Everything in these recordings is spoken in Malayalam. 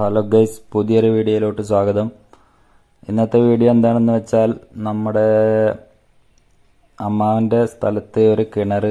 ഹലോ ഗൈസ് പുതിയൊരു വീഡിയോയിലോട്ട് സ്വാഗതം. ഇന്നത്തെ വീഡിയോ എന്താണെന്ന് വെച്ചാൽ നമ്മുടെ അമ്മാവന്റെ സ്ഥലത്ത് ഒരു കിണർ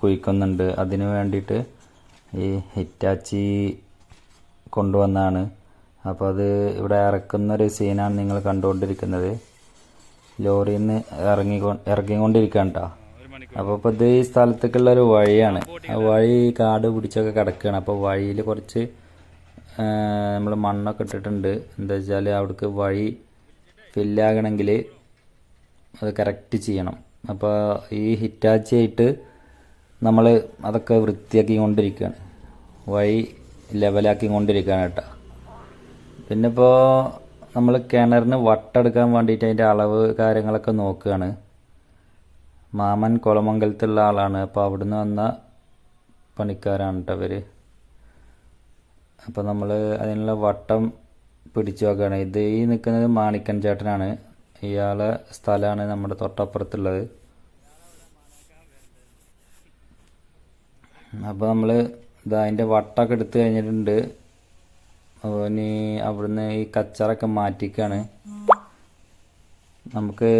കുഴിക്കുന്നുണ്ട്. അതിന് വേണ്ടിയിട്ട് ഈ ഹിറ്റാച്ചി കൊണ്ടുവന്നാണ്. അപ്പോൾ അത് ഇവിടെ ഇറക്കുന്നൊരു സീനാണ് നിങ്ങൾ കണ്ടുകൊണ്ടിരിക്കുന്നത്. ലോറിയിൽ നിന്ന് ഇറങ്ങി ഇറങ്ങിക്കൊണ്ടിരിക്കുകയാണ് കേട്ടോ അപ്പോൾ ഇപ്പോൾ ഇത് ഈ സ്ഥലത്തേക്കുള്ള ഒരു വഴിയാണ്. ആ വഴി കാട് പിടിച്ചൊക്കെ കിടക്കുകയാണ്. അപ്പോൾ വഴിയിൽ കുറച്ച് നമ്മൾ മണ്ണൊക്കെ ഇട്ടിട്ടുണ്ട്. എന്താ വെച്ചാൽ അവിടേക്ക് വഴി ഫില്ലാകണമെങ്കിൽ അത് കറക്റ്റ് ചെയ്യണം. അപ്പോൾ ഈ ഹിറ്റാച്ചി ആയിട്ട് നമ്മൾ അതൊക്കെ വൃത്തിയാക്കി കൊണ്ടിരിക്കുകയാണ് വഴി ലെവലാക്കി കൊണ്ടിരിക്കുകയാണ് കേട്ടോ. പിന്നെ ഇപ്പോൾ നമ്മൾ കിണറിന് വട്ടെടുക്കാൻ വേണ്ടിയിട്ട് അതിന്റെ അളവ് കാര്യങ്ങളൊക്കെ നോക്കുകയാണ് മാമൻ കുളമംഗലത്തുള്ള ആളാണ്. അപ്പോൾ അവിടുന്ന് വന്ന പണിക്കാരാണ് കേട്ടോ അവർ അപ്പോൾ നമ്മൾ അതിനുള്ള വട്ടം പിടിച്ചു വെക്കുകയാണ് ഇത് ഈ നിൽക്കുന്നത് മാണിക്കൻ ചേട്ടനാണ്. ഇയാളെ സ്ഥലമാണ് നമ്മുടെ തൊട്ടപ്പുറത്തുള്ളത്. അപ്പോൾ നമ്മൾ ഇതാ അതിന്റെ വട്ടമൊക്കെ എടുത്ത് കഴിഞ്ഞിട്ടുണ്ട്. അപ്പോൾ ഇനി അവിടുന്ന് ഈ കച്ചറൊക്കെ മാറ്റിക്കാണ്. നമുക്ക്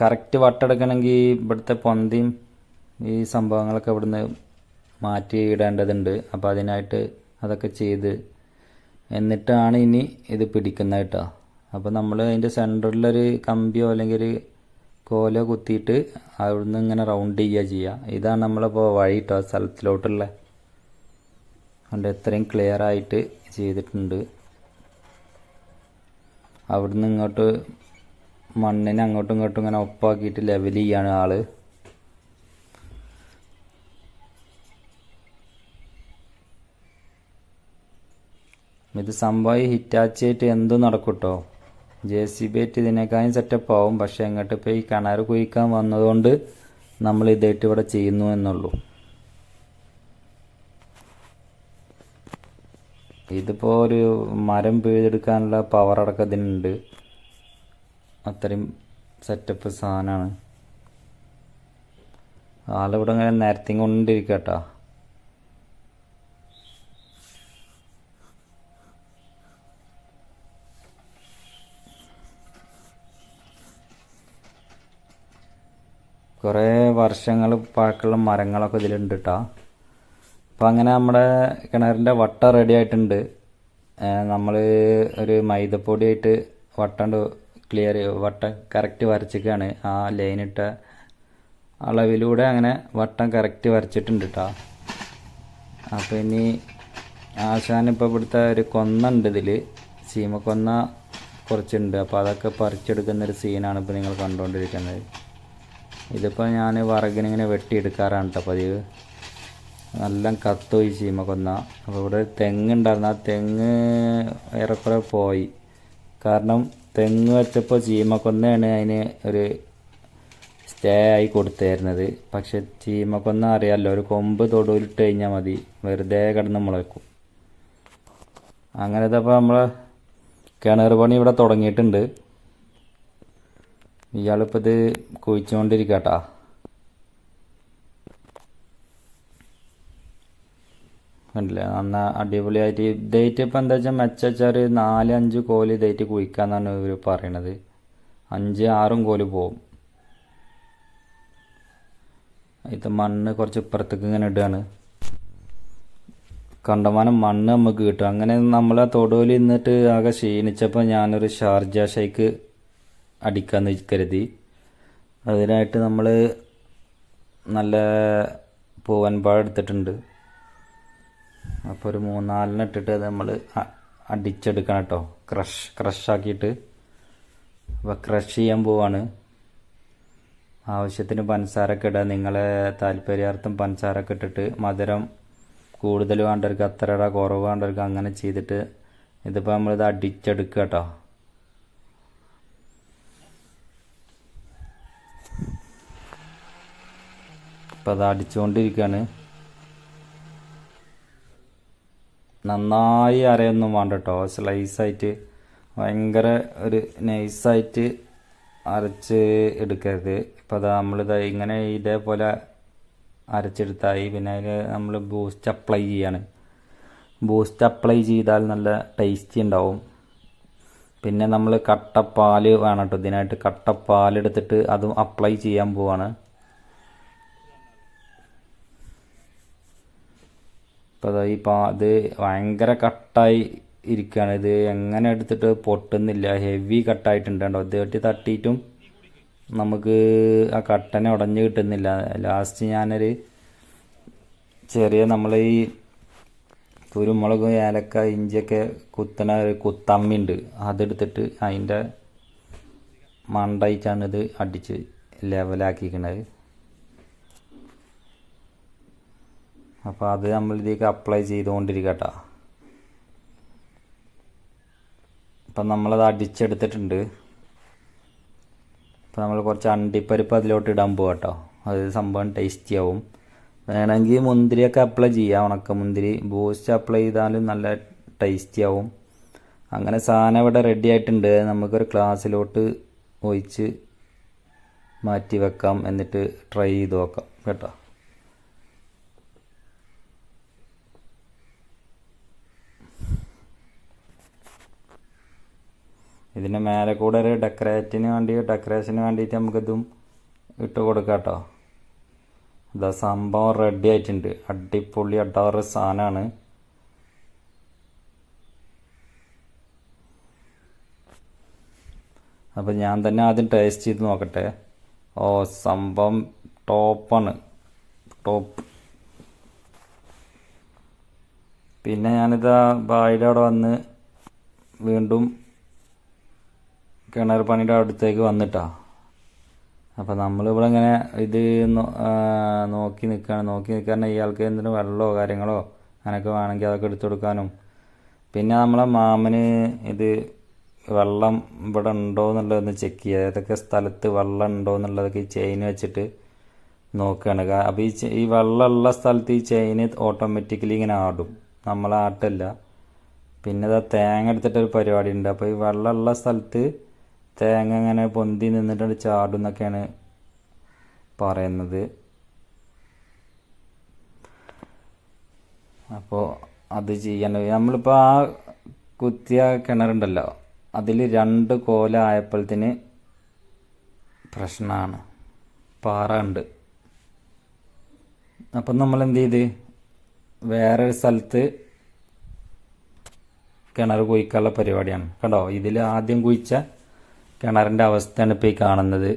കറക്റ്റ് വട്ടെടുക്കണമെങ്കിൽ ഇവിടുത്തെ പൊന്തിയും ഈ സംഭവങ്ങളൊക്കെ ഇവിടുന്ന് മാറ്റി ഇടേണ്ടതുണ്ട്. അപ്പോൾ അതിനായിട്ട് അതൊക്കെ ചെയ്ത് എന്നിട്ടാണ് ഇനി ഇത് പിടിക്കുന്നത് കേട്ടോ. അപ്പോൾ നമ്മൾ അതിന്റെ സെന്ററിലൊരു കമ്പിയോ അല്ലെങ്കിൽ ഒരു കോലോ കുത്തിയിട്ട് അവിടുന്ന് ഇങ്ങനെ റൗണ്ട് ചെയ്യുക ചെയ്യുക ഇതാണ് നമ്മളിപ്പോൾ വഴി കേട്ടോ സ്ഥലത്തിലോട്ടുള്ള. അതുകൊണ്ട് എത്രയും ക്ലിയർ ആയിട്ട് ചെയ്തിട്ടുണ്ട്. അവിടുന്ന് ഇങ്ങോട്ട് മണ്ണിനെ അങ്ങോട്ടും ഇങ്ങോട്ടും ഇങ്ങനെ ഒപ്പാക്കിയിട്ട് ലെവൽ ചെയ്യാണ് ആൾ. ഇത് സംഭവം ഹിറ്റാച്ചിയായിട്ട് എന്തും നടക്കൂട്ടോ? കേട്ടോ ജെ സി ബി ആയിട്ട് ഇതിനേക്കാളും സെറ്റപ്പ് ആവും. പക്ഷെ എങ്ങോട്ട് ഇപ്പോൾ ഈ കിണർ കുഴിക്കാൻ വന്നതുകൊണ്ട് നമ്മൾ ഇതായിട്ട് ഇവിടെ ചെയ്യുന്നു എന്നുള്ളൂ. ഇതിപ്പോൾ ഒരു മരം പിഴുതെടുക്കാനുള്ള പവർ അടക്കം ഇതിനുണ്ട്. അത്രയും സെറ്റപ്പ് സാധനമാണ്. ആളിവിടെ ഇങ്ങനെ നേരത്തെ കൊണ്ടിരിക്കട്ടോ. കുറേ വർഷങ്ങൾ പഴക്കമുള്ള മരങ്ങളൊക്കെ ഇതിലുണ്ട് കേട്ടോ അപ്പോൾ അങ്ങനെ നമ്മുടെ കിണറിന്റെ വട്ട റെഡി ആയിട്ടുണ്ട്. നമ്മൾ ഒരു മൈദപ്പൊടിയായിട്ട് വട്ടണ്ട് ക്ലിയർ വട്ടം കറക്റ്റ് വരച്ചിക്കാണ്. ആ ലൈനിട്ട അളവിലൂടെ അങ്ങനെ വട്ടം കറക്റ്റ് വരച്ചിട്ടുണ്ട് കേട്ടോ അപ്പോൾ ഇനി ആശാൻ ഇപ്പോൾ ഇവിടുത്തെ ഒരു കൊന്ന ഉണ്ട് ഇതിൽ സീമക്കൊന്ന കുറച്ചുണ്ട്. അപ്പോൾ അതൊക്കെ പറിച്ചെടുക്കുന്നൊരു സീനാണ് ഇപ്പോൾ നിങ്ങൾ കണ്ടുകൊണ്ടിരിക്കുന്നത് ഇതിപ്പോൾ ഞാൻ വറകിനിങ്ങനെ വെട്ടിയെടുക്കാറാണ് കേട്ടോ പതിവ്. നല്ല കത്തോയി ചീമക്കൊന്ന അപ്പോൾ ഇവിടെ തെങ്ങുണ്ടായിരുന്നു ആ തെങ്ങ് ഏറെക്കുറെ പോയി. കാരണം തെങ്ങ് വെച്ചപ്പോൾ ചീമക്കൊന്നയാണ് അതിന് ഒരു സ്റ്റേ ആയി കൊടുത്തായിരുന്നത് പക്ഷെ ചീമക്കൊന്ന അറിയാമല്ലോ ഒരു കൊമ്പ് തൊടുവിലിട്ട് കഴിഞ്ഞാൽ മതി. വെറുതെ കിടന്ന് മുളയ്ക്കും. അങ്ങനത്തെ അപ്പോൾ നമ്മൾ കിണർ പണി ഇവിടെ തുടങ്ങിയിട്ടുണ്ട്. ഇയാളിപ്പോൾ ഇത് കുഴിച്ചുകൊണ്ടിരിക്കട്ടാ കണ്ടില്ലേ? നന്ന അടിപൊളിയായിട്ട് ഡേറ്റ് ഇപ്പം എന്താ വെച്ചാൽ മെച്ചാൽ ഒരു നാല് അഞ്ച് കോൽ ഇതായിട്ട് കുഴിക്കാന്നാണ് ഇവർ പറയണത്. അഞ്ച് ആറും കോൽ പോവും. ഇത് മണ്ണ് കുറച്ച് ഇപ്പുറത്തേക്ക് ഇങ്ങനെ ഇടുകയാണ്. കണ്ടമാനം മണ്ണ് നമുക്ക് കിട്ടും. അങ്ങനെ നമ്മൾ ആ തൊടുവിൽ നിന്നിട്ട് ആകെ ക്ഷീണിച്ചപ്പോൾ ഞാനൊരു ഷാർജ ഷൈക്ക് അടിക്കാന്ന് കരുതി. അതിനായിട്ട് നമ്മൾ നല്ല പൂവൻപാഴ എടുത്തിട്ടുണ്ട് അപ്പോൾ ഒരു മൂന്നാലിന് ഇട്ടിട്ട് അത് നമ്മൾ അടിച്ചെടുക്കണം കേട്ടോ. ക്രഷ് ക്രഷാക്കിയിട്ട് അപ്പോൾ ക്രഷ് ചെയ്യാൻ പോവാണ്. ആവശ്യത്തിന് പഞ്ചസാരൊക്കെ ഇടുക നിങ്ങളെ താല്പര്യാർത്ഥം പഞ്ചസാരൊക്കെ ഇട്ടിട്ട് മധുരം കൂടുതൽ വേണ്ടവർക്ക് അത്ര ഇടാം കുറവ് വേണ്ടവർക്ക് അങ്ങനെ ചെയ്തിട്ട് ഇതിപ്പോൾ നമ്മളിത് അടിച്ചെടുക്കുക കേട്ടോ. ഇപ്പം അത് അടിച്ചുകൊണ്ടിരിക്കുകയാണ് നന്നായി അരയൊന്നും വേണ്ട കേട്ടോ സ്ലൈസായിട്ട് ഭയങ്കര ഒരു നൈസായിട്ട് അരച്ച് എടുക്കരുത്. ഇപ്പോൾ അത് നമ്മളിത് ഇങ്ങനെ ഇതേപോലെ അരച്ചെടുത്തായി പിന്നെ അതിൽ നമ്മൾ ബൂസ്റ്റ് അപ്ലൈ ചെയ്യാണ്. ബൂസ്റ്റ് അപ്ലൈ ചെയ്താൽ നല്ല ടേസ്റ്റി ഉണ്ടാവും. പിന്നെ നമ്മൾ കട്ടപ്പാൽ വേണം കേട്ടോ ഇതിനായിട്ട് കട്ടപ്പാൽ എടുത്തിട്ട് അതും അപ്ലൈ ചെയ്യാൻ പോവാണ്. ഇപ്പോൾ ഈ പാ ഇത് ഭയങ്കര കട്ടായി ഇരിക്കുകയാണ് ഇത് എങ്ങനെ എടുത്തിട്ട് പൊട്ടുന്നില്ല. ഹെവി കട്ടായിട്ടുണ്ട് കേട്ടോ. വെട്ടി തട്ടിയിട്ടും നമുക്ക് ആ കട്ടനെ ഉടഞ്ഞ് കിട്ടുന്നില്ല. ലാസ്റ്റ് ഞാനൊരു ചെറിയ നമ്മൾ ഈ കുരുമുളക് ഏലക്ക ഇഞ്ചിയൊക്കെ കുത്തണ ഒരു കുത്തമ്മിണ്ട്. അതെടുത്തിട്ട് അതിന്റെ മണ്ടായിട്ടാണ് അടിച്ച് ലെവലാക്കിക്കണത് അപ്പോൾ അത് നമ്മൾ ഇതിലേക്ക് അപ്ലൈ ചെയ്തുകൊണ്ടിരിക്കട്ടോ. അപ്പം നമ്മളത് അടിച്ചെടുത്തിട്ടുണ്ട്. അപ്പോൾ നമ്മൾ കുറച്ച് അണ്ടിപ്പരിപ്പ് അതിലോട്ട് ഇടാൻ പോകാം കേട്ടോ അത് സംഭവം ടേസ്റ്റി ആവും. വേണമെങ്കിൽ മുന്തിരിയൊക്കെ അപ്ലൈ ചെയ്യാം ഉണക്ക മുന്തിരി ബൂസ്റ്റ് അപ്ലൈ ചെയ്താലും നല്ല ടേസ്റ്റി ആവും. അങ്ങനെ സാധനം ഇവിടെ റെഡി ആയിട്ടുണ്ട്. നമുക്കൊരു ക്ലാസ്സിലോട്ട് ഒഴിച്ച് മാറ്റി വെക്കാം. എന്നിട്ട് ട്രൈ ചെയ്ത് നോക്കാം കേട്ടോ. ഇതിന്റെ മേലെ കൂടെ ഒരു ഡെക്കറേറ്റിന് വേണ്ടി ഡെക്കറേഷന് വേണ്ടിയിട്ട് നമുക്കിതും ഇട്ട് കൊടുക്കാം കേട്ടോ ഇതാ സംഭവം റെഡി ആയിട്ടുണ്ട്. അടിപൊളി അടാറ് സാധനമാണ് അപ്പം ഞാൻ തന്നെ ആദ്യം ടേസ്റ്റ് ചെയ്ത് നോക്കട്ടെ. ഓ സംഭവം ടോപ്പാണ് ടോപ്പ് പിന്നെ ഞാനിതാ ബായിലവിടെ വന്ന് വീണ്ടും കിണർ പണിയുടെ അടുത്തേക്ക് വന്നിട്ടാ. അപ്പം നമ്മളിവിടെ ഇങ്ങനെ ഇത് നോക്കി നിൽക്കുകയാണ് നോക്കി നിൽക്കാൻ ഇയാൾക്ക് എന്തിനും വെള്ളമോ കാര്യങ്ങളോ അങ്ങനെയൊക്കെ വേണമെങ്കിൽ അതൊക്കെ എടുത്തു കൊടുക്കാനും. പിന്നെ നമ്മളെ മാമന് ഇത് വെള്ളം ഇവിടെ ഉണ്ടോ എന്നുള്ളതൊന്ന് ചെക്ക് ചെയ്യുക. ഏതൊക്കെ സ്ഥലത്ത് വെള്ളം ഉണ്ടോ എന്നുള്ളതൊക്കെ ഈ ചെയിൻ വെച്ചിട്ട് നോക്കുകയാണ് അപ്പം അപ്പോൾ ഈ ഈ വെള്ളമുള്ള സ്ഥലത്ത് ഈ ചെയിൻ ഓട്ടോമാറ്റിക്കലി ഇങ്ങനെ ആടും. നമ്മളാട്ടല്ല പിന്നെ ഇതാ തേങ്ങ എടുത്തിട്ടൊരു പരിപാടി ഉണ്ട്. അപ്പോൾ ഈ വെള്ളമുള്ള സ്ഥലത്ത് തേങ്ങ ഇങ്ങനെ പൊന്തി നിന്നിട്ടുണ്ട് ചാടും എന്നൊക്കെയാണ് പറയുന്നത്. അപ്പോൾ അത് ചെയ്യാൻ നമ്മളിപ്പോൾ ആ കുത്തിയ കിണറുണ്ടല്ലോ. അതിൽ രണ്ട് കോല ആയപ്പോഴത്തിന് പ്രശ്നമാണ് പാറ ഉണ്ട്. അപ്പം നമ്മൾ എന്ത് ചെയ്ത്? വേറൊരു സ്ഥലത്ത് കിണർ കുഴിക്കാനുള്ള പരിപാടിയാണ്. കണ്ടോ? ഇതിൽ ആദ്യം കുഴിച്ച കിണറിന്റെ അവസ്ഥയാണ് ഇപ്പോൾ ഈ കാണുന്നത്.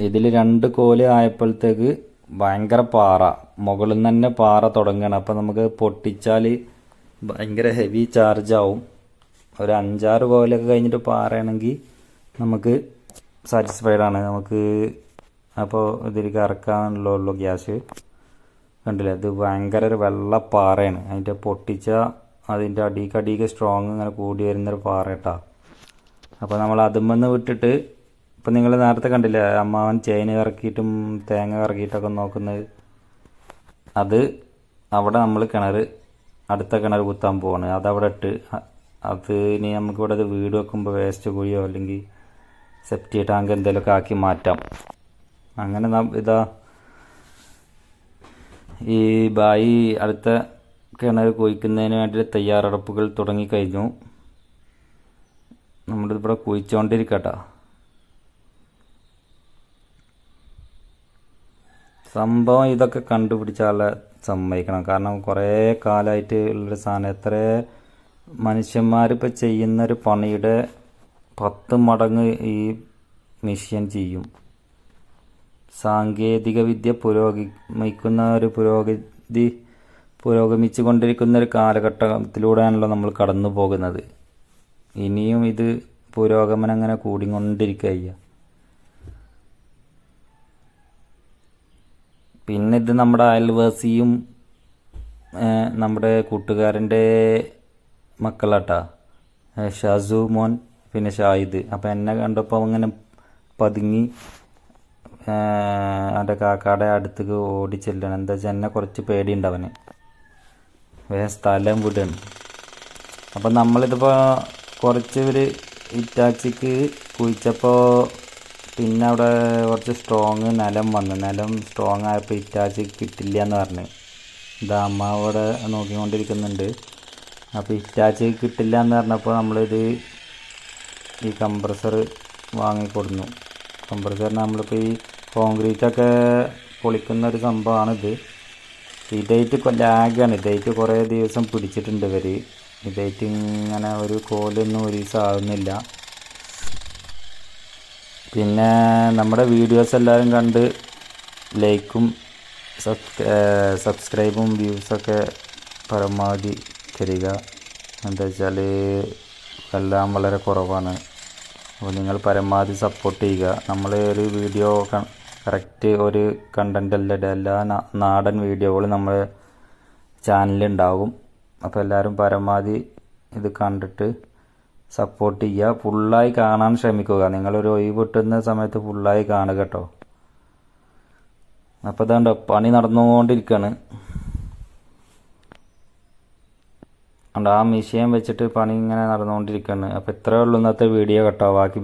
ഇതിൽ രണ്ട് കോൽ ആയപ്പോഴത്തേക്ക് ഭയങ്കര പാറ. മുകളിൽ നിന്ന് തന്നെ പാറ തുടങ്ങുകയാണ് അപ്പം നമുക്ക് പൊട്ടിച്ചാൽ ഭയങ്കര ഹെവി ചാർജ് ആവും. ഒരു അഞ്ചാറ് കോലൊക്കെ കഴിഞ്ഞിട്ട് പാറയാണെങ്കിൽ നമുക്ക് സാറ്റിസ്ഫൈഡ് ആണ്. നമുക്ക് അപ്പോൾ ഇതിലേക്ക് ഇറക്കാനുള്ള ഉള്ളൂ ഗ്യാസ്. കണ്ടില്ലേ? ഇത് ഭയങ്കര ഒരു വെള്ള പാറയാണ്. അതിന്റെ പൊട്ടിച്ച അതിന്റെ അടിക്കടിക്ക് അടിക്ക് സ്ട്രോങ് ഇങ്ങനെ കൂടി വരുന്നൊരു പാറ കേട്ടാ അപ്പോൾ നമ്മൾ അതുമെന്ന് വിട്ടിട്ട് ഇപ്പം നിങ്ങൾ നേരത്തെ കണ്ടില്ലേ അമ്മാവൻ ചെയിൻ കറക്കിയിട്ടും തേങ്ങ കറക്കിയിട്ടൊക്കെ നോക്കുന്നത്. അത് അവിടെ നമ്മൾ കിണർ അടുത്ത കിണർ കുത്താൻ പോവാണ്. അതവിടെ ഇട്ട് അത് ഇനി നമുക്കിവിടെ അത് വീട് വെക്കുമ്പോൾ വേസ്റ്റ് കുഴിയോ അല്ലെങ്കിൽ സെപ്റ്റി ടാങ്ക് എന്തെങ്കിലുമൊക്കെ ആക്കി മാറ്റാം. അങ്ങനെ ഇതാ ഈ ബായി അടുത്ത കിണർ കുഴിക്കുന്നതിന് വേണ്ടി തയ്യാറെടുപ്പുകൾ തുടങ്ങിക്കഴിഞ്ഞു നമ്മളിവിടെ കുഴിച്ചുകൊണ്ടിരിക്കട്ടോ സംഭവം ഇതൊക്കെ കണ്ടുപിടിച്ചാലെ സമ്മതിക്കണം. കാരണം കുറേ കാലമായിട്ട് ഉള്ളൊരു സാധനം. എത്ര മനുഷ്യന്മാരിപ്പോൾ ചെയ്യുന്നൊരു പണിയുടെ പത്ത് മടങ്ങ് ഈ മെഷീൻ ചെയ്യും. സാങ്കേതിക വിദ്യ പുരോഗമിക്കുന്ന ഒരു പുരോഗതി പുരോഗമിച്ചു കൊണ്ടിരിക്കുന്ന ഒരു കാലഘട്ടത്തിലൂടെയാണല്ലോ നമ്മൾ കടന്നു പോകുന്നത് ഇനിയും ഇത് പുരോഗമനം അങ്ങനെ കൂടിക്കൊണ്ടിരിക്കുക പിന്നെ ഇത് നമ്മുടെ അയൽവാസിയും നമ്മുടെ കൂട്ടുകാരന്റെ മക്കളാട്ടാ. ഷാസു മോൻ പിന്നെ ഷാഹിദ്. അപ്പം എന്നെ കണ്ടപ്പോൾ അങ്ങനെ പതുങ്ങി അവന്റെ കാക്കാടെ അടുത്തേക്ക് ഓടി ചെല്ലണം. എന്താ വെച്ചാൽ എന്നെ കുറച്ച് പേടിയുണ്ട് അവന്. വേറെ സ്ഥലം വിടുകയാണ് അപ്പം നമ്മളിതിപ്പോൾ കുറച്ച് ഒരു ഇറ്റാച്ചിക്ക് കുഴിച്ചപ്പോൾ പിന്നെ അവിടെ കുറച്ച് സ്ട്രോങ് നിലം വന്നു. നിലം സ്ട്രോങ് ആയപ്പോൾ ഇറ്റാച്ചി കിട്ടില്ല എന്ന് പറഞ്ഞു. ഇത് അമ്മ അവിടെ നോക്കിക്കൊണ്ടിരിക്കുന്നുണ്ട്. അപ്പോൾ ഇറ്റാച്ചി കിട്ടില്ല എന്ന് പറഞ്ഞപ്പോൾ നമ്മളിത് ഈ കംപ്രസർ വാങ്ങിക്കൊടുന്നു. കംപ്രസർ നമ്മളിപ്പോൾ ഈ കോൺക്രീറ്റൊക്കെ പൊളിക്കുന്ന ഒരു സംഭവമാണിത് ഇതേറ്റ് ലാഗാണ് ഡേറ്റ് കുറേ ദിവസം പിടിച്ചിട്ടുണ്ട് ഇവർ ഇതേറ്റ് ഇങ്ങനെ ഒരു കോലൊന്നും ഒരു ദിവസം ആകുന്നില്ല പിന്നെ നമ്മുടെ വീഡിയോസ് എല്ലാവരും കണ്ട് ലൈക്കും സബ്സ്ക്രൈബും വ്യൂസൊക്കെ പരമാവധി തരിക. എന്താ വെച്ചാൽ എല്ലാം വളരെ കുറവാണ്. അപ്പോൾ നിങ്ങൾ പരമാവധി സപ്പോർട്ട് ചെയ്യുക. നമ്മൾ ഒരു വീഡിയോ കറക്റ്റ് ഒരു കണ്ടന്റ് അല്ല. എല്ലാ നാടൻ വീഡിയോകളും നമ്മൾ ചാനലുണ്ടാവും അപ്പോൾ എല്ലാവരും പരമാവധി ഇത് കണ്ടിട്ട് സപ്പോർട്ട് ചെയ്യുക ഫുള്ളായി കാണാൻ ശ്രമിക്കുക. നിങ്ങളൊരു ഒഴിവ് കിട്ടുന്ന സമയത്ത് ഫുള്ളായി കാണുക കേട്ടോ. അപ്പോൾ ഇതാണ്ടോ പണി നടന്നുകൊണ്ടിരിക്കുകയാണ് അതുകൊണ്ട് ആ മിഷീൻ വെച്ചിട്ട് പണി ഇങ്ങനെ നടന്നുകൊണ്ടിരിക്കുകയാണ് അപ്പോൾ ഇത്രയേ ഉള്ളൂ ഇന്നത്തെ വീഡിയോ കേട്ടോ. ബാക്കി